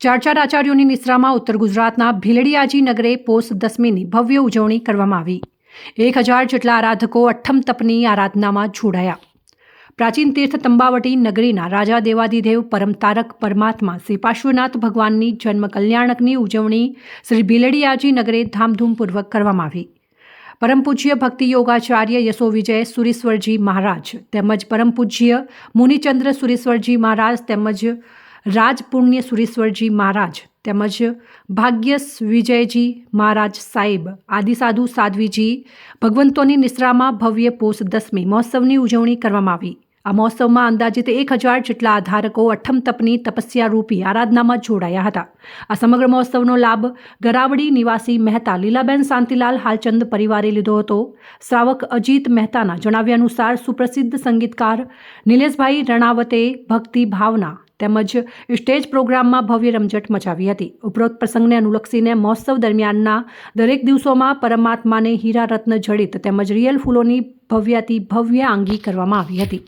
ચાર ચાર આચાર્યોની નિશ્રામાં ઉત્તર ગુજરાતના ભીલડીયાજી નગરે પોષ દસમીની ભવ્ય ઉજવણી કરવામાં આવી. એક હજાર જેટલા આરાધકો અઠ્ઠમ તપની આરાધનામાં જોડાયા. પ્રાચીન તીર્થ તંબાવટી નગરીના રાજા દેવાદિદેવ પરમ તારક પરમાત્મા શ્રી પાર્શ્વનાથ ભગવાનની જન્મ કલ્યાણકની ઉજવણી શ્રી ભીલડીયાજી નગરે ધામધૂમપૂર્વક કરવામાં આવી. પરમ પૂજ્ય ભક્તિ યોગાચાર્ય યશો વિજય સુરેશ્વરજી મહારાજ તેમજ પરમ પૂજ્ય મુનિચંદ્ર સુરેશ્વરજી મહારાજ તેમજ રાજ પુણ્ય સુરેશ્વરજી મહારાજ તેમજ ભાગ્ય વિજયજી મહારાજ સાહેબ, આદિસાધુ સાધ્વીજી, ભગવંતોની નિશ્રામાં ભવ્ય પોષ દસમી મહોત્સવની ઉજવણી કરવામાં આવી. આ મહોત્સવમાં અંદાજિત એક હજાર જેટલા આધારકો અઠ્ઠમ તપની તપસ્યા રૂપી આરાધનામાં જોડાયા હતા. આ સમગ્ર મહોત્સવનો લાભ ગરાવડી નિવાસી મહેતા લીલાબેન શાંતિલાલ હાલચંદ પરિવારે લીધો હતો. શ્રાવક અજીત મહેતાના જણાવ્યા અનુસાર સુપ્રસિદ્ધ સંગીતકાર નિલેશભાઈ રણાવતે ભક્તિ ભાવના તેમજ સ્ટેજ પ્રોગ્રામમાં ભવ્ય રમઝટ મચાવી હતી. ઉપરોક્ત પ્રસંગને અનુલક્ષીને મહોત્સવ દરમિયાનના દરેક દિવસોમાં પરમાત્માને હીરા રત્ન જડિત તેમજ રિયલ ફૂલોની ભવ્યાતિ ભવ્ય આંગી કરવામાં આવી હતી.